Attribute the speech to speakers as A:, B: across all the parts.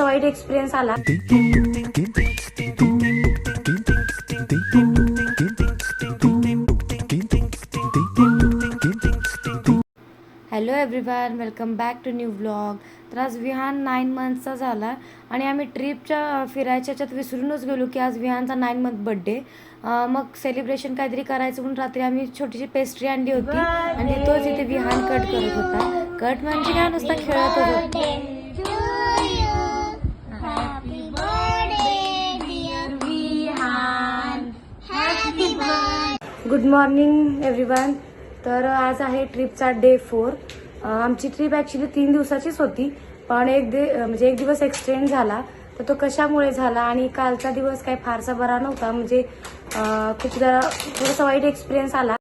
A: असा वाईट एक्सपिरियन्स आला. Hello everyone welcome back to new blog तर आज विहान नाईन मंथचा झाला आणि आम्ही ट्रिपच्या फिरायच्या याच्यात विसरूनच गेलो की आज विहानचा नाईन मंथ बड्डे मग सेलिब्रेशन काहीतरी करायचं म्हणून रात्री आम्ही छोटीशी पेस्ट्री आणली होती. आणि तोच इथे विहान कट करत होता. कट म्हणजे काय? नुसता खेळत होता. गुड मॉर्निंग एव्हरीवन तर आज आहे ट्रिपचा डे फोर आमची ट्रिप ॲक्च्युली तीन दिवसाचीच होती पण एक दे म्हणजे एक दिवस एक्सटेंड झाला. तर तो कशामुळे झाला आणि कालचा दिवस काही फारसा बरा नव्हता म्हणजे खूप जरा थोडासा वाईट एक्सपिरियन्स आला.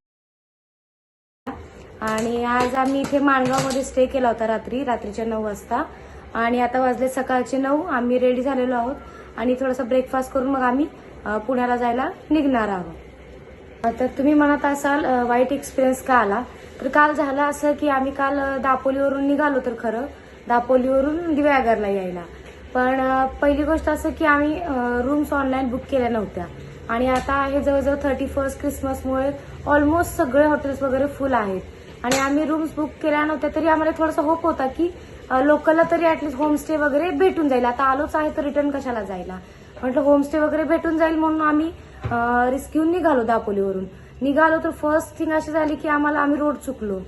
A: आणि आज आम्ही इथे माणगावमध्ये स्टे केला होता रात्री रात्रीच्या नऊ वाजता. आणि आता वाजले सकाळचे नऊ आम्ही रेडी झालेलो आहोत. आणि थोडासा ब्रेकफास्ट करून मग आम्ही पुण्याला जायला निघणार आहोत. तर तुम्ही म्हणत असाल वाईट एक्सपिरियन्स का आला? तर काल झालं असं की आम्ही काल दापोलीवरून निघालो तर खरं दापोलीवरून दिव्यागरला यायला. पण पहिली गोष्ट असं की आम्ही रूम्स ऑनलाईन बुक केल्या नव्हत्या. आणि आता आहे जवळजवळ थर्टी फर्स्ट क्रिसमसमुळे ऑलमोस्ट सगळे हॉटेल्स वगैरे फुल आहेत. आणि आम्ही रूम्स बुक केल्या नव्हत्या तरी आम्हाला थोडासा होप होता की लोकलला तरी ऍटलीस्ट होमस्टे वगैरे भेटून जाईल. आता आलोच आहे तर रिटर्न कशाला जायला? म्हटलं होमस्टे वगैरे भेटून जाईल म्हणून आम्ही रिस्क घेऊन निघालो दापोलीवरून. निघालो तर फर्स्ट थिंग अशी झाली की आम्हाला आम्ही रोड चुकलो.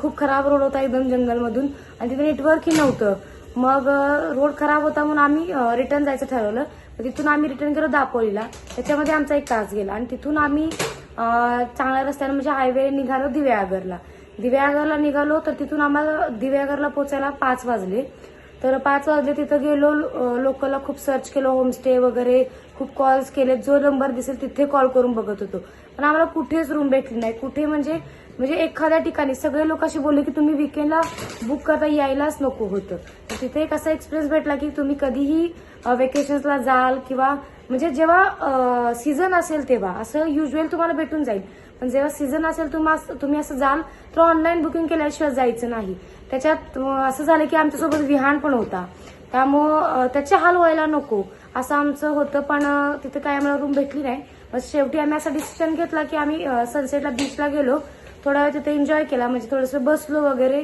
A: खूप खराब रोड होता एकदम जंगलमधून आणि तिथे नेटवर्कही नव्हतं. मग रोड खराब होता म्हणून आम्ही रिटर्न जायचं ठरवलं. तिथून आम्ही रिटर्न केलो दापोलीला. त्याच्यामध्ये आमचा एक तास गेला आणि तिथून आम्ही चांगल्या रस्त्याने म्हणजे हायवे निघालो दिव्यागरला दिव्यागरला निघालो तर तिथून आम्हाला दिव्यागरला पोचायला पाच वाजले. तर पाच वाजले तिथं गेलो अ, लोकलला खूप सर्च केलं होमस्टे वगैरे खूप कॉल्स केले. जो नंबर दिसेल तिथे कॉल करून बघत होतो. पण आम्हाला कुठेच रूम भेटली नाही. कुठे म्हणजे म्हणजे एखाद्या ठिकाणी. सगळे लोक असे बोलले की तुम्ही विकेंडला बुक करता यायलाच नको होतं. तर तिथे एक असा एक्सपिरियन्स भेटला की तुम्ही कधीही वेकेशन्सला जाल किंवा म्हणजे जेव्हा सीझन असेल तेव्हा असं युजल तुम्हाला भेटून जाईल. पण जेव्हा सीझन असेल तुम्हा तुम्ही असं जाल तर ऑनलाईन बुकिंग केल्याशिवाय जायचं नाही. त्याच्यात असं झालं की आमच्यासोबत विहान पण होता. त्यामुळं त्याचे हाल व्हायला नको. असं आमचं होतं पण तिथं तिथे काय आम्हाला रूम भेटली नाही. मग शेवटी आम्ही असा डिसिजन घेतला की आम्ही सनसेटला बीचला गेलो. थोडा वेळ तिथे एन्जॉय केला. म्हणजे थोडंसं बसलो वगैरे.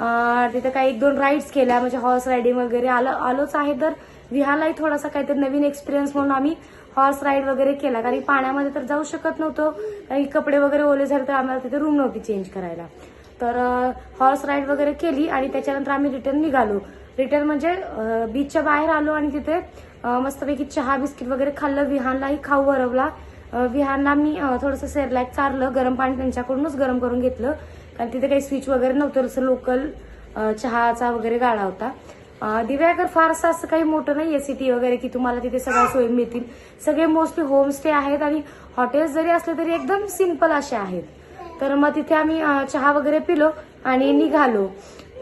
A: तिथं तिथे काही एक दोन राईड्स केल्या. म्हणजे हॉर्स रायडिंग वगैरे आलं आलोच आहे. तर विहानलाही थोडासा काहीतरी नवीन एक्सपिरियन्स म्हणून आम्ही हॉर्स राईड वगैरे केला. कारण पाण्यामध्ये तर जाऊ शकत नव्हतो. काही कपडे वगैरे ओले झाले तर आम्हाला तिथे रूम नव्हती चेंज करायला. तर हॉर्स राईड वगैरे केली आणि त्याच्यानंतर आम्ही रिटर्न निघालो. रिटर्न म्हणजे बीचच्या बाहेर आलो आणि तिथे मस्तपैकी चहा बिस्किट वगैरे खाल्लं. विहानलाही खाऊ भरवला विहानला मी थोडंसं सेरलॅक चारलं. गरम पाणी त्यांच्याकडूनच गरम करून घेतलं. कारण तिथे काही स्विच वगैरे नव्हतं. जसं लोकल चहाचा वगैरे गाळा होता. दिव्याकर फारसं असं काही मोठं नाही आहे सिटी वगैरे की तुम्हाला तिथे सगळ्या सोयी मिळतील. सगळे मोस्टली होमस्टे आहेत आणि हॉटेल्स जरी असले तरी एकदम सिंपल असे आहेत. तर मग तिथे आम्ही चहा वगैरे पिलो आणि निघालो.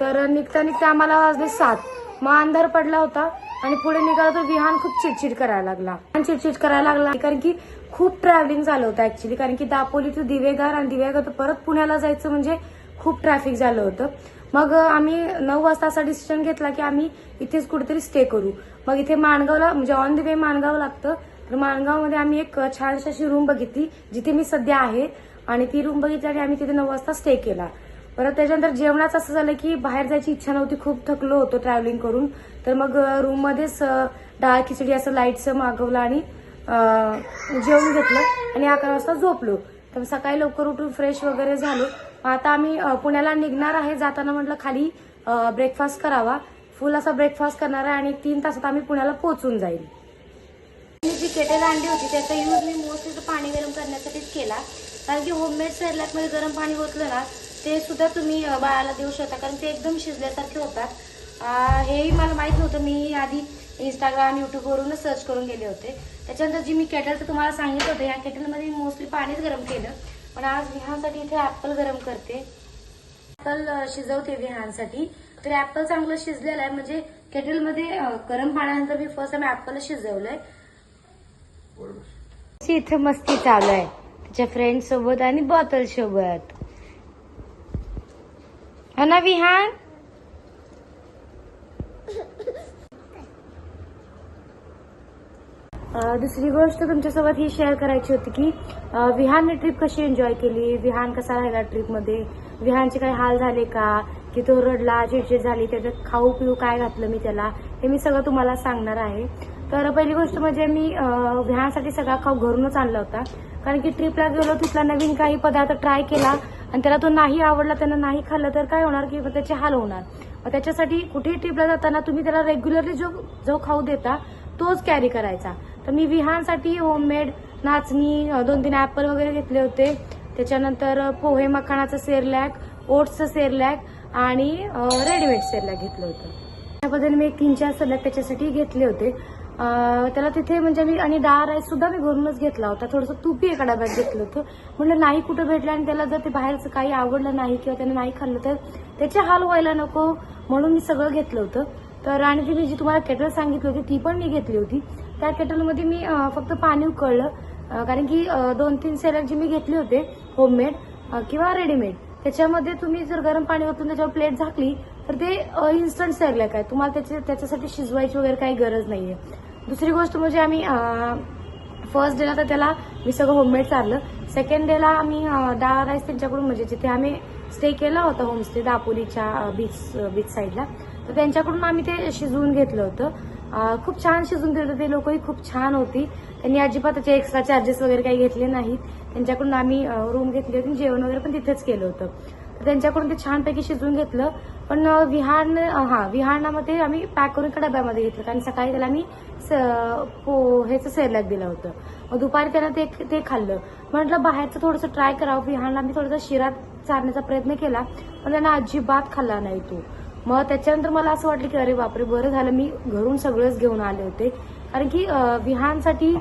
A: तर निघता निघता आम्हाला वाजले सात. मग अंधार पडला होता आणि पुढे निघालो तर विहान खूप चिडचिड करायला लागला. आणि चिडचिड करायला लागला कारण की खूप ट्रॅव्हलिंग झालं होतं ऍक्च्युली कारण की दापोली टू दिवेगार आणि दिवेगार तर परत पुण्याला जायचं म्हणजे खूप ट्रॅफिक झालं होतं. मग आम्ही नऊ वाजता असा डिसिजन घेतला की आम्ही इथेच कुठेतरी स्टे करू. मग इथे माणगावला म्हणजे ऑन द वे माणगाव लागतं. तर माणगावमध्ये आम्ही एक छानशी अशी रूम बघितली जिथे मी सध्या आहे. आणि ती रूम बघितली आणि आम्ही तिथे नऊ वाजता स्टे केला. परत त्याच्यानंतर जेवणाचं असं झालं की बाहेर जायची इच्छा नव्हती खूप थकलो होतो ट्रॅव्हलिंग करून. तर मग रूममध्येच डाळ खिचडी असं लाईटचं मागवलं आणि जेवण घेतलं आणि अकरा वाजता झोपलो. तर सकाळी लवकर उठून फ्रेश वगैरे झालो. मग आता आम्ही पुण्याला निघणार आहे जाताना म्हटलं खाली ब्रेकफास्ट करावा. फुल असा ब्रेकफास्ट करणार आहे आणि तीन तासात आम्ही पुण्याला पोहोचून जाईल. मी जी केटल आणली होती त्याचा यूज मी मोस्टली तर पाणी गरम करण्यासाठीच केला. कारण की होममेडमध्ये गरम पाणी होतलं ना ते सुद्धा तुम्ही बाळाला देऊ शकता. कारण ते एकदम शिजल्यासारखे होतात. हेही मला माहीत नव्हतं. मी आधी इंस्टाग्राम यूट्यूबवरूनच सर्च करून गेले होते. त्याच्यानंतर जी मी केटल तुम्हाला सांगितलं होतं या केटलमध्ये मी मोस्टली पाणीच गरम केलं. पण आज विहानसाठी इथे ॲपल गरम करते. ॲपल शिजवते विहानसाठी तर ॲपल चांगलं शिजलेलं आहे. म्हणजे केटलमध्ये गरम पाण्यानंतर मी फर्स्ट टाइम आहे शिजवलंय इथे मस्ती चालू आहे. त्याच्या फ्रेंड सोबत आणि बॉटल सोबत. हा ना विहान? दुसरी गोष्ट तुमच्यासोबत ही शेअर करायची होती की विहानने ट्रिप कशी एन्जॉय केली? विहान कसा राहिला ट्रिपमध्ये विहानचे काही हाल झाले का? की तो रडला चिडचिड झाली त्याच्यात खाऊ पिऊ काय घातलं मी त्याला? हे मी सगळं तुम्हाला सांगणार आहे. तर पहिली गोष्ट म्हणजे मी ह्यासाठी सगळा खाऊ घरूनच आणला होता. कारण की ट्रिपला गेलो तिथला नवीन काही पदार्थ ट्राय केला आणि त्याला तो नाही आवडला त्यानं नाही खाल्लं तर काय होणार की मग त्याचे हाल होणार. मग त्याच्यासाठी कुठेही ट्रिपला जाताना तुम्ही त्याला रेग्युलरली जो जो खाऊ देता तोच कॅरी करायचा. तर मी विहानसाठी होममेड नाचणी दोन तीन ऍपल वगैरे घेतले होते. त्याच्यानंतर पोहे मखानाचं सेरलॅक ओट्सचं सेरलॅक आणि रेडीमेड सेरलॅक घेतलं होतं. त्याबद्दल मी एक तीन चार सलॅक त्याच्यासाठी घेतले होते. त्याला तिथे म्हणजे मी आणि डाळ राईस सुद्धा मी घरूनच घेतला होता. थोडंसं तुपी एका डब्यात घेतलं होतं. म्हणलं नाही कुठं भेटलं आणि त्याला जर ते बाहेरचं काही आवडलं नाही किंवा त्याने नाही खाल्लं तर त्याचे हाल व्हायला नको म्हणून मी सगळं घेतलं होतं. तर आणि ती मी जी तुम्हाला केटल सांगितली होती ती पण मी घेतली होती. त्या केटलमध्ये मी फक्त पाणी उकळलं. कारण की दोन तीन सेलर जे मी घेतले होते होममेड किंवा रेडीमेड त्याच्यामध्ये तुम्ही जर गरम पाणी ओतून त्याच्यावर प्लेट झाकली तर ते इन्स्टंट सेरलॅक आहे तुम्हाला त्याच्या त्याच्यासाठी शिजवायची वगैरे काही गरज नाहीये. दुसरी गोष्ट म्हणजे आम्ही फर्स्ट डेला तर त्याला मी सगळं होममेड चाललं सेकंड डेला आम्ही अं, डाळ राईस त्यांच्याकडून म्हणजे जिथे आम्ही स्टे केला होता होमस्टे दापोलीच्या बीच बीच साईडला तर त्यांच्याकडून आम्ही ते शिजवून घेतलं होतं. खूप छान शिजून घेतलं ते लोकही खूप छान होती. त्यांनी अजिबात त्याचे एक्स्ट्रा चार्जेस वगैरे काही घेतले नाहीत. त्यांच्याकडून आम्ही रूम घेतली होती आणि जेवण वगैरे पण तिथेच केलं होतं. तर त्यांच्याकडून ते छानपैकी शिजवून घेतलं. पण अं, विहान हा विहानामध्ये आम्ही पॅक करून एका डब्यामध्ये घेतलं. कारण सकाळी त्याला मी ह्याचं सेरलॅक दिलं होतं. मग दुपारी त्यानं ते ते खाल्लं. म्हटलं बाहेरचं थोडंसं ट्राय करावं. विहानला मी थोडासा शिरा चारण्याचा प्रयत्न केला. पण त्यांना अजिबात खाल्ला नाही तो. मग त्याच्यानंतर मला असं वाटलं की अरे बापरे बरं झालं. मी घरून सगळंच घेऊन आले होते. कारण की विहानसाठी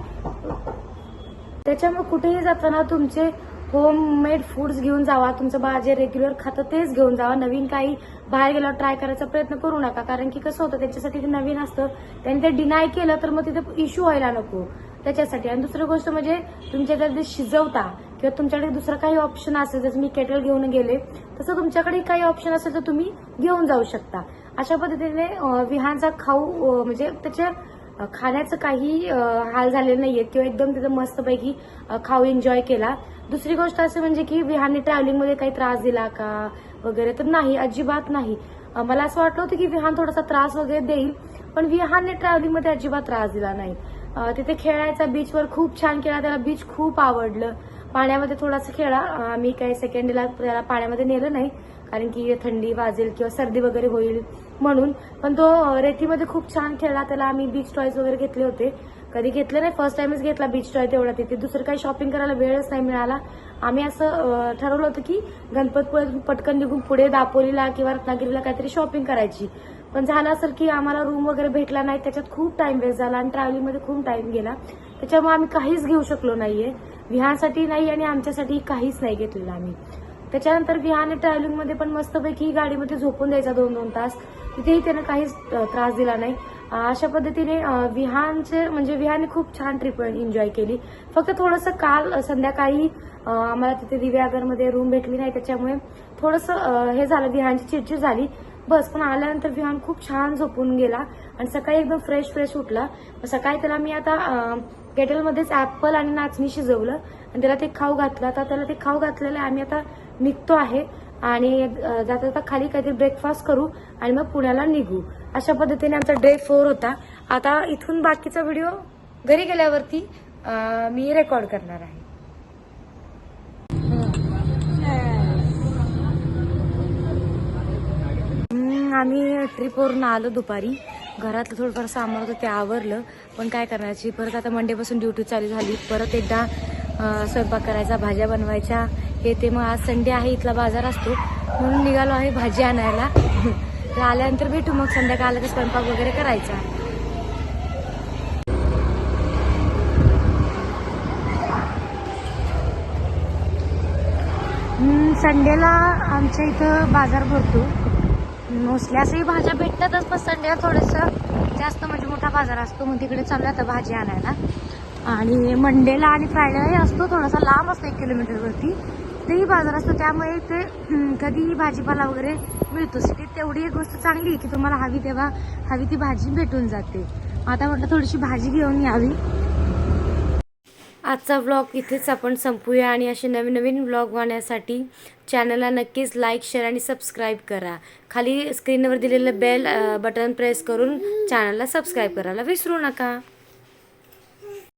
A: त्याच्यामुळे कुठेही जाताना तुमचे होममेड फूड्स घेऊन जावा तुमचं बाळ जे रेग्युलर खातं तेच घेऊन जावा. नवीन काही बाहेर गेल्यावर ट्राय करायचा प्रयत्न करू नका कारण की कसं होतं त्यांच्यासाठी ते नवीन असतं त्यांनी ते डिनाय केलं तर मग तिथे इश्यू व्हायला नको त्याच्यासाठी. आणि दुसरी गोष्ट म्हणजे तुमच्याकडे जे शिजवता किंवा तुमच्याकडे दुसरं काही ऑप्शन असेल जसं मी केटल घेऊन गेले तसं तुमच्याकडे काही ऑप्शन असेल तर तुम्ही घेऊन जाऊ शकता. अशा पद्धतीने विहानचा खाऊ म्हणजे त्याच्या खाण्याचं काही हाल झालेले नाहीये. किंवा एकदम तिथं मस्तपैकी खाऊ एन्जॉय केला. दुसरी गोष्ट असं म्हणजे की विहानने ट्रॅव्हलिंगमध्ये काही त्रास दिला का वगैरे तर नाही अजिबात नाही. मला असं वाटलं होतं की विहान थोडासा त्रास वगैरे देईल पण विहानने ट्रॅव्हलिंगमध्ये अजिबात त्रास दिला नाही. तिथे खेळायचा बीचवर खूप छान खेळा त्याला बीच खूप आवडलं. पाण्यामध्ये थोडासा खेळा. आम्ही काही सेकंडला त्याला पाण्यामध्ये नेलं नाही कारण की थंडी वाजेल किंवा सर्दी वगैरे होईल म्हणून. पण तो रेतीमध्ये खूप छान खेळला त्याला आम्ही बीच टॉयज वगैरे घेतले होते. कधी घेतलं नाही फर्स्ट टाइमच घेतला बीच टॉय तेवढा तिथे. दुसरं काही शॉपिंग करायला वेळच नाही मिळाला. आम्ही असं ठरवलं होतं की गणपतपुळे पटकन निघून पुढे दापोलीला किंवा रत्नागिरीला काहीतरी शॉपिंग करायची. पण झालं असेल की आम्हाला रूम वगैरे भेटला नाही त्याच्यात खूप टाइम वेस्ट झाला आणि ट्रॅव्हलिंगमध्ये खूप टाइम गेला. त्याच्यामुळे आम्ही काहीच घेऊ शकलो नाहीये. विहासाठी नाही आणि आमच्यासाठी काहीच नाही घेतलेलं आम्ही. त्याच्यानंतर विहान ट्रॅव्हलिंगमध्ये पण मस्तपैकी गाडीमध्ये झोपून द्यायचा दोन दोन तास. तिथेही त्यानं काहीच त्रास दिला नाही. अशा पद्धतीने विहानचे म्हणजे विहाने खूप छान ट्रिप एन्जॉय केली. फक्त थोडंसं काल संध्याकाळी आम्हाला तिथे दिव्यागरमध्ये रूम भेटली नाही त्याच्यामुळे थोडंसं हे झालं विहानची चिडचिड झाली. बस पण आल्यानंतर विहान खूप छान झोपून गेला आणि सकाळी एकदम फ्रेश फ्रेश उठला. सकाळी त्याला मी आता केटलमध्येच ऍपल आणि नाचणी शिजवलं आणि त्याला ते खाऊ घातलं. आता त्याला ते खाऊ घातलेलं आम्ही आता निघतो आहे आणि जाता जाता खाली काहीतरी ब्रेकफास्ट करू आणि मग पुण्याला निघू. अशा पद्धतीने आमचा डे फोर होता. आता इथून बाकीचा व्हिडिओ घरी गेल्यावरती मी रेकॉर्ड करणार आहे. आम्ही ट्रिपवरून आलो दुपारी. घरातलं थोडंफार सामान होतं ते आवरलं. पण काय करायची परत आता मंडेपासून ड्युटी चालू झाली. परत एकदा स्वयंपाक करायचा भाज्या बनवायच्या. हे ते मग आज संडे आहे इथला बाजार असतो. म्हणून निघालो आहे भाजी आणायला. तर आल्यानंतर भेटू मग संध्याकाळ आलं स्वयंपाक वगैरे करायचा. संडेला आमच्या इथं बाजार भरतो मोस्टली असंही भाज्या भेटतातच पण संडेला थोडंसं जास्त म्हणजे मोठा बाजार असतो मग तिकडे चालू आता भाजी आणायला. आणि मंडेला आणि फ्रायडेलाही असतो थोडासा लांब असतो एक किलोमीटरवरती. तेही बाजार असतो त्यामुळे ते कधीही भाजीपाला वगैरे मिळतो. सिटीत तेवढी एक गोष्ट चांगली आहे की तुम्हाला हवी तेव्हा हवी ती भाजी भेटून जाते. आता म्हटलं थोडीशी भाजी घेऊन यावी. आजचा ब्लॉग इथेच आपण संपूया आणि असे नवीन नवीन व्लॉग वाहण्यासाठी चॅनलला नक्कीच लाईक शेअर आणि सबस्क्राईब करा. खाली स्क्रीनवर दिलेलं बेल बटन प्रेस करून चॅनलला सबस्क्राईब करायला विसरू नका.